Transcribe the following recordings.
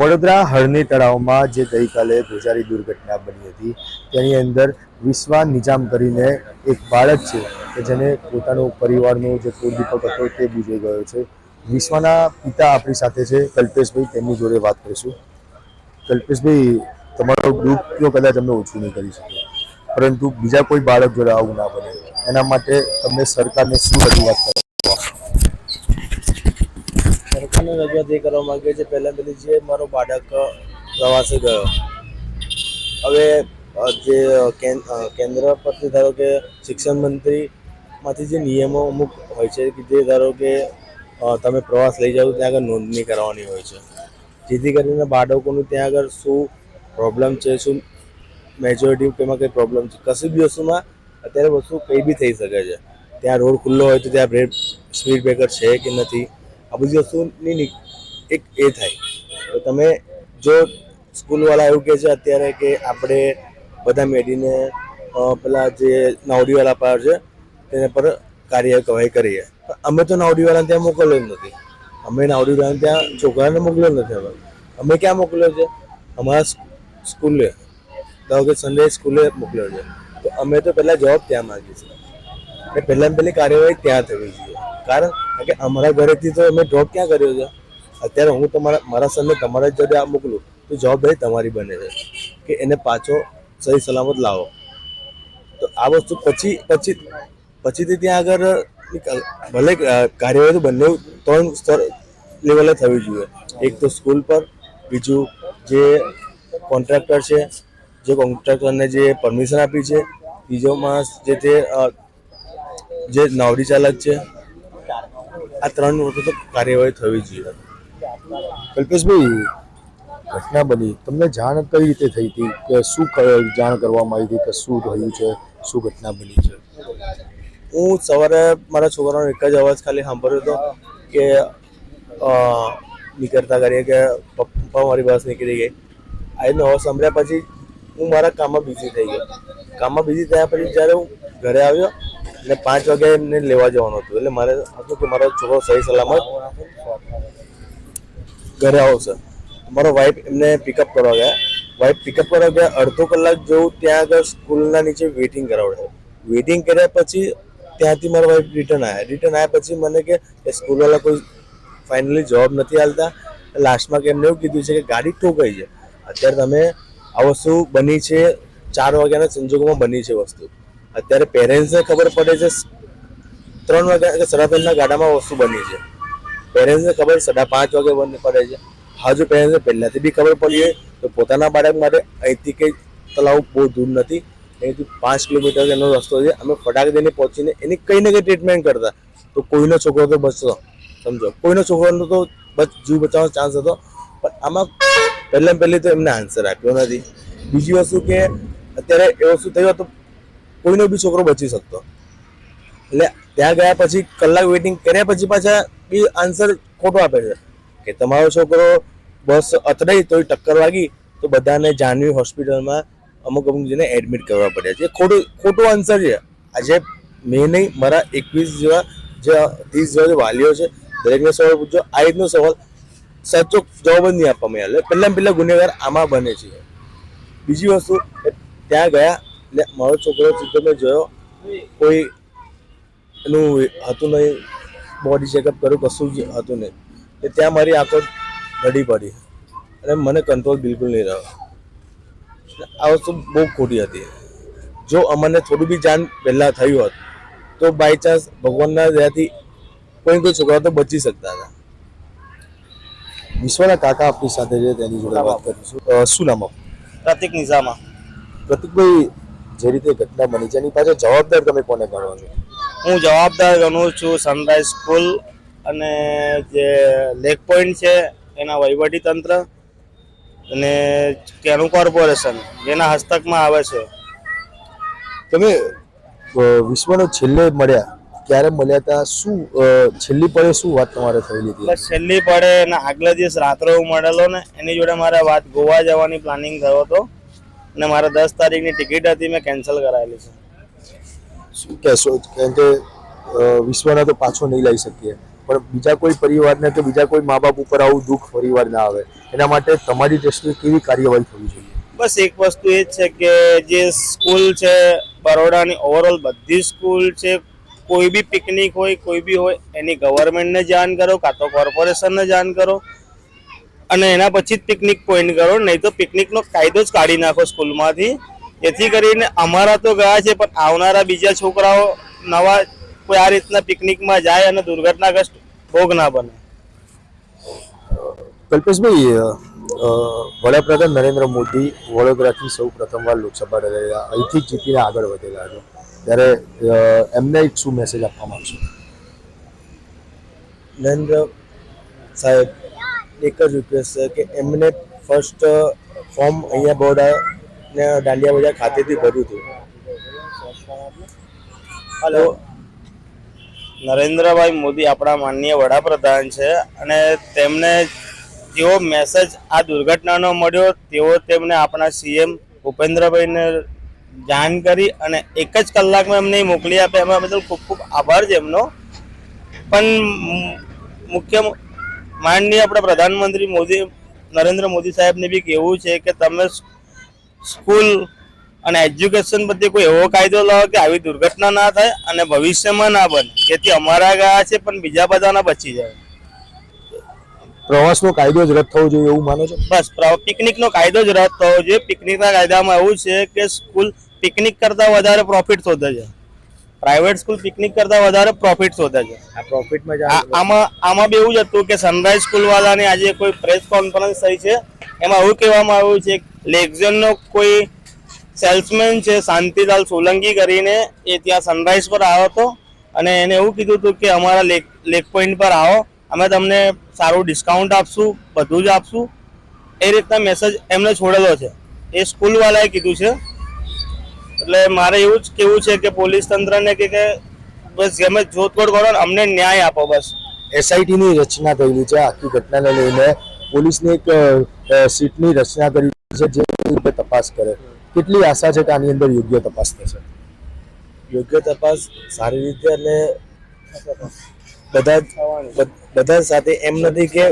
વડોદરા હળની તળાવમાં જે ગઈકાલે ધ્રુજારી દુર્ઘટના બની હતી, તેની અંદર વિશ્વા નિજામ કરીને એક બાળક છે કે જેને પોતાનો પરિવારનો જે કુળદીપક હતો તે બુજાઈ ગયો છે. વિશ્વાના પિતા આપણી સાથે છે, કલ્પેશભાઈ, તેમની જોડે વાત કરીશું. કલ્પેશભાઈ, તમારો દુઃખ તો કદાચ અમે ઓછું નહીં કરી શકીએ પરંતુ બીજા કોઈ બાળક જોડે આવું ના બને. એના માટે તમને સરકારને શું રજૂઆત કરો સરકારને રજૂઆત એ કરવા માંગે છે પહેલાં પેલી જે મારો બાળક પ્રવાસે ગયો. હવે જે કેન્દ્ર પરથી ધારો કે શિક્ષણ મંત્રીમાંથી જે નિયમો અમુક હોય છે કે જે ધારો કે તમે પ્રવાસ લઈ જાઓ ત્યાં આગળ નોંધણી કરાવવાની હોય છે. જેથી કરીને બાળકોનું ત્યાં આગળ શું પ્રોબ્લેમ છે, શું મેજોરિટી તેમાં કંઈ પ્રોબ્લેમ છે, કશી બી વસ્તુમાં અત્યારે વસ્તુ કંઈ બી થઈ શકે છે. ત્યાં રોડ ખુલ્લો હોય તો ત્યાં બ્રેક સ્પીડ બ્રેકર છે કે નથી? આ બધી વસ્તુની એક એ થાય. તો તમે જો સ્કૂલવાળા એવું કહે છે અત્યારે કે આપણે બધા મેળીને પેલા જે નાવડીવાળા પર છે, તેના પર કાર્યવાહી કરીએ. અમે તો નાવડીવાળાને ત્યાં મોકલ્યો જ નથી. અમે નાવડીવાળાને ત્યાં છોકરાને મોકલ્યો નથી અમે અમે ક્યાં મોકલ્યો છે? અમારા સ્કૂલે. ધારો કે સન્ડે સ્કૂલે મોકલ્યો છે. તો અમે તો પહેલાં જવાબ ત્યાં માગીએ છીએ. એટલે પહેલાં પહેલી કાર્યવાહી ત્યાં થવી જોઈએ. કારણ કે અમારા ઘરેથી તો અમે ડ્રોપ ક્યાં કર્યો છે? અત્યારે હું તમારા, મારા સનને તમારા જોડે આ મોકલું, તો જવાબદારી તમારી બને છે, કે એને પાછો સહી સલામત લાવો. તો આ વસ્તુ પછી પછી, પછીથી ત્યાં આગળ ભલે કાર્યવાહી તો બંને ત્રણ સ્તર લેવલે થવી જોઈએ. એક તો સ્કૂલ પર, બીજું જે કોન્ટ્રાક્ટર છે, જે કોન્ટ્રાક્ટરને જે પરમિશન આપી છે ત્રીજો માણસ જે તે જે નાવડી ચાલક છે આ ત્રણ વખત કાર્યવાહી થવી જોઈએ. કલ્પેશભાઈ ઘટના બની. તમને જાણ કઈ રીતે થઈ હતી? કે શું જાણ કરવામાં આવી હતી? કે શું થયું છે? શું ઘટના બની છે? હું સવારે મારા છોકરાનો એક જ અવાજ ખાલી સાંભળ્યો હતો કે નીકળતા કરીએ કે પપ્પા મારી બસ નીકળી ગઈ. આ એનો અવાજ સાંભળ્યા પછી હું મારા કામમાં બિઝી થઈ ગયો. કામમાં બિઝી થયા પછી જ્યારે હું ઘરે આવ્યો ને પાંચ વાગે એમને લેવા જવાનું હતું. એટલે મારે હતું કે મારો છોકરો સહી સલામત ઘરે આવશે મારો વાઈફ એમને પિકઅપ કરવા ગયા. વાઈફ પિકઅપ કરવા ગયા. અડધો કલાક જેવું ત્યાં આગળ સ્કૂલના નીચે વેઇટિંગ કરાવડે. વેઇટિંગ કર્યા પછી ત્યાંથી મારા વાઈફ રિટર્ન આવ્યા રિટર્ન આવ્યા પછી મને કે સ્કૂલવાળા કોઈ ફાઇનલી જવાબ નથી આલતા. લાસ્ટમાં કે એમને એવું કીધું છે કે ગાડી ઠોકાઈ છે. અત્યારે તમે આ વસ્તુ બની છે? ચાર વાગ્યાના સંજોગોમાં બની છે વસ્તુ. અત્યારે પેરેન્ટ્સને ખબર પડે છે, ત્રણ વાગ્યા કે સાડા ત્રણના ગાડામાં વસ્તુ બની છે. પેરેન્ટ્સને ખબર સાડા પાંચ વાગે બંધ પડે છે. હા, જો પેરેન્ટ્સને પહેલાંથી બી ખબર પડી હોય, તો પોતાના બાળક માટે અહીંથી કંઈ તલાવ બહુ દૂર નથી. અહીંથી પાંચ કિલોમીટર એનો રસ્તો છે. અમે ફટાક દઈને પહોંચીને એની કંઈ ને કંઈ ટ્રીટમેન્ટ કરતા. તો કોઈનો છોકરો તો બચતો, સમજો. કોઈનો છોકરાનો તો બચ, જીવ બચાવવાનો ચાન્સ હતો. પણ આમાં પહેલાં પહેલી તો એમને આન્સર આપ્યો નથી. બીજી વસ્તુ કે અત્યારે એ વસ્તુ થયું તો કોઈનો બી છોકરો બચી શકતો. એટલે ત્યાં ગયા પછી કલાક વેઇટિંગ કર્યા પછી પાછા બી આન્સર ખોટો આપે છે. કે તમારો છોકરો બસ અથડાઈ તો ટક્કર વાગી તો બધાને જાનવી હોસ્પિટલમાં અમુક અમુક જેને એડમિટ કરવા પડ્યા છે. ખોટો, ખોટું આન્સર છે. આજે મેં નહીં, મારા એકવીસ જેવા જે, ત્રીસ જેવા જે વાલીઓ છે, દરેકને સવાલ પૂછજો. આ રીતનો સવાલ સાચો જવાબ જ નહીં આપવામાં આવે. પહેલાં પહેલાં ગુનેગાર આમાં બને છે. બીજી વસ્તુ ત્યાં ગયા એટલે મારો છોકરો સીધો મેં જોયો. કોઈ એનું હતું નહીં. બોડી ચેકઅપ કર્યું કશું જ હતું નહીં. એટલે ત્યાં મારી આંખો રડી પડી. અને મને કંટ્રોલ બિલકુલ નહીં રહ્યો. આ વસ્તુ બહુ ખોટી હતી. જો અમને થોડું બી જાન પહેલાં થયું હોત તો બાય ચાન્સ ભગવાનના દયાથી કોઈ કોઈ છોકરા તો બચી શકતા હતા. વિશ્વના કાકા આપણી સાથે છે તેની જોડે વાત કરીશું. શું નામ આપનું? પ્રતિક નિઝામા. પ્રતિકભાઈ જે રીતે ઘટના બની છે એની પાછળ જવાબદાર તમે કોને ગણો છો? હું જવાબદાર ગણું છું સનરાઈઝ સ્કૂલ અને જે લેક પોઈન્ટ છે એના વહીવટી તંત્ર અને ત્યાંનું કોર્પોરેશન જેના હસ્તકમાં આવે છે. તમે વિશ્વનો છેલ્લે મળ્યા ક્યારે મળ્યા હતા શું છેલ્લી પડે શું વાત તમારે થયેલી હતી? બસ છેલ્લી પડે અને આગલા દિવસ રાત્રે હું મળેલો ને એની જોડે મારે વાત ગોવા જવાની પ્લાનિંગ થયો હતો. અને મારે દસ તારીખની ટિકિટ હતી મેં કેન્સલ કરાવેલી છે. શું કહેશો? કેમ કે વિશ્વના તો પાછો નહીં લઈ શકીએ. પણ બીજા કોઈ પરિવારને કે બીજા કોઈ મા બાપ ઉપર આવું દુઃખ ફરીવાર ના આવે એના માટે તમારી દ્રષ્ટિએ કેવી કાર્યવાહી થવી જોઈએ? બસ એક વસ્તુ એ જ છે કે જે સ્કૂલ છે બરોડાની ઓવરઓલ બધી સ્કૂલ છે કોઈ બી પિકનિક હોય કોઈ બી હોય એની ગવર્મેન્ટને જાણ કરો કાં તો કોર્પોરેશનને જાણ કરો અને એના પછી જ પિકનિક પોઈન્ટ કરો નહીં તો પિકનિકનો કાયદો જ કાઢી નાખો સ્કૂલમાંથી. જેથી કરીને અમારા તો ગયા છે પણ આવનારા બીજા છોકરાઓ નવા કોઈ આ રીતના પિકનિકમાં જાય અને દુર્ઘટનાગ્રસ્ત ભોગ ના બને. કલ્પેશભાઈ વડાપ્રધાન નરેન્દ્ર મોદી વડોદરાથી સૌ પ્રથમવાર લોકસભા લડેલા અહીંથી જીતીને આગળ વધેલા છે. ત્યારે એમને એક શું મેસેજ આપવા માંગશો? નરેન્દ્ર સાહેબ એક જ રિક્વેસ્ટ છે કે એમને ફર્સ્ટ ફોર્મ અહીંયા બોર્ડા ને દાંડિયા બજાર ખાતેથી ભર્યું હતું. હલો નરેન્દ્રભાઈ મોદી આપણા માનનીય વડાપ્રધાન છે અને તેમને જેવો મેસેજ આ દુર્ઘટનાનો મળ્યો, તેવો તેમને આપણા સીએમ ભૂપેન્દ્રભાઈને જાણ કરી અને એક જ કલાકમાં એમને મોકલી આપે એમાં બદલ ખૂબ ખૂબ આભાર છે એમનો. પણ મુખ્ય માનનીય આપણા પ્રધાનમંત્રી મોદી નરેન્દ્ર મોદી સાહેબને બી કહેવું છે કે તમે સ્કૂલ અને એજ્યુકેશન પ્રત્યે કોઈ એવો કાયદો લાવો કે આવી દુર્ઘટના ના થાય અને ભવિષ્યમાં ના બને. જેથી અમારા ગયા છે પણ બીજા બધાના બચી જાય. પ્રવાસનો કાયદો જ રદ થવો જોઈએ એવું માનો છો? બસ પિકનિકનો કાયદો જ રદ થવો જોઈએ. પિકનિકના કાયદામાં એવું છે કે સ્કૂલ પિકનિક કરતાં વધારે પ્રોફિટ શોધે છે. પ્રાઇવેટ સ્કૂલ પિકનિક કરતા વધારે પ્રોફિટ શોધે છે. આ પ્રોફિટમાં જ આમાં આમાં બી એવું જ હતું કે સનરાઈઝ સ્કૂલ વાળાની આજે કોઈ પ્રેસ કોન્ફરન્સ થઈ છે. એમાં એવું કહેવામાં આવ્યું છે લેક્ઝનનો કોઈ સેલ્સમેન છે શાંતિલાલ સોલંકી કરીને એ ત્યાં સનરાઈઝ પર આવ્યો હતો. અને એને એવું કીધું હતું કે અમારા લેક લેક પોઈન્ટ પર આવો. અમે તમને સારું ડિસ્કાઉન્ટ આપશું બધું જ આપશું. એ રીતના મેસેજ એમને છોડેલો છે. એ સ્કૂલવાળાએ કીધું છે. એટલે મારે એવું જ કેવું છે કે પોલીસ તંત્રને કે કે બસ ગમે શોધખોળ કરો અમને ન્યાય આપો બસ. એસઆઈટી ની રચના થયેલી છે આખી ઘટનાને લઈને પોલીસની એક સીટની રચના કરી છે જે રીતે તપાસ કરે. કેટલી આશા છે કે આની અંદર યોગ્ય તપાસ થશે? યોગ્ય તપાસ સારી રીતે અને બધા બધા સાથે એમ નથી કે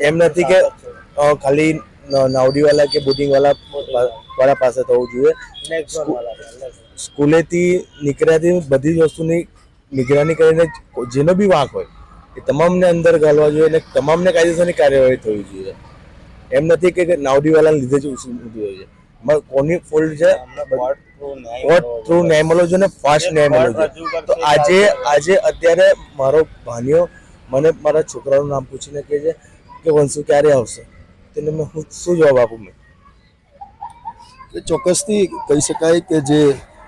એમ નથી કે ખાલી નાવડીવાલા કે બોટિંગવાલા વાળા પાસે થવું જોઈએ. સ્કૂલેથી નીકળ્યાથી બધી જ વસ્તુની નિગરાની કરીને જેનો બી વાંક હોય એ તમામને અંદર ઘાલવા જોઈએ અને તમામને કાયદેસરની કાર્યવાહી થવી જોઈએ. એમ નથી કે નાવડીવાલાને લીધે જ ઉછી હોય છે. કોની ફોલ્ટ છે? કોર્ટ થ્રુ ન્યાય મળવો જોઈએ ને ફાસ્ટ ન્યાય મળવો જોઈએ તો આજે આજે અત્યારે મારો ભાનિયો મને મારા છોકરાનું નામ પૂછીને કહે છે કે વંશુ ક્યારે આવશે? તેને મેં હું શું જવાબ આપું મેં? કે ચોક્કસથી કહી શકાય કે જે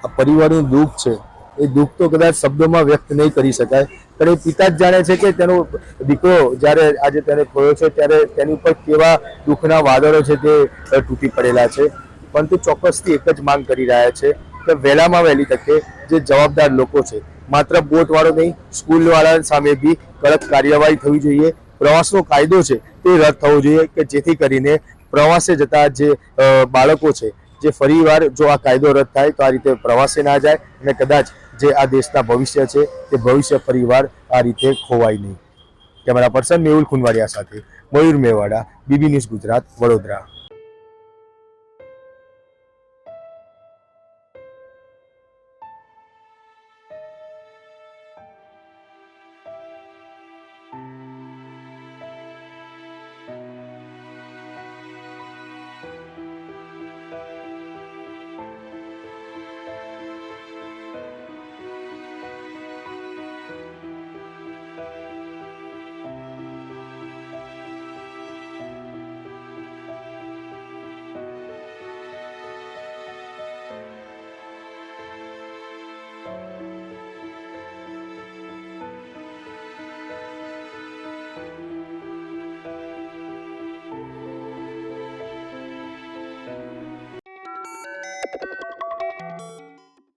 આ પરિવારનું દુઃખ છે, એ દુઃખ તો કદાચ શબ્દોમાં વ્યક્ત નહીં કરી શકાય, પણ એ પિતા જ જાણે છે કે તેનો દીકરો જ્યારે આજે તેને ખોયો છે, ત્યારે તેની ઉપર કેવા દુઃખના વાદળો છે તે તૂટી પડેલા છે. પરંતુ ચોક્કસથી એક જ માંગ કરી રહ્યા છે કે વહેલામાં વહેલી તકે જે જવાબદાર લોકો છે, માત્ર બોટવાળો નહીં, સ્કૂલવાળા સામે બી કડક કાર્યવાહી થવી જોઈએ. પ્રવાસનો કાયદો છે તે રદ થવો જોઈએ કે જેથી કરીને પ્રવાસે જતા જે બાળકો છે, જે ફરીવાર જો આ કાયદો રદ થાય તો આ રીતે પ્રવાસે ના જાય અને કદાચ જે આ દેશના ભવિષ્ય છે તે ભવિષ્ય ફરીવાર આ રીતે ખોવાય નહીં. કેમેરા પર્સન મેહુલ ખુનવાડિયા સાથે મયુર મેવાડા, બીબી ન્યૂઝ ગુજરાત, વડોદરા.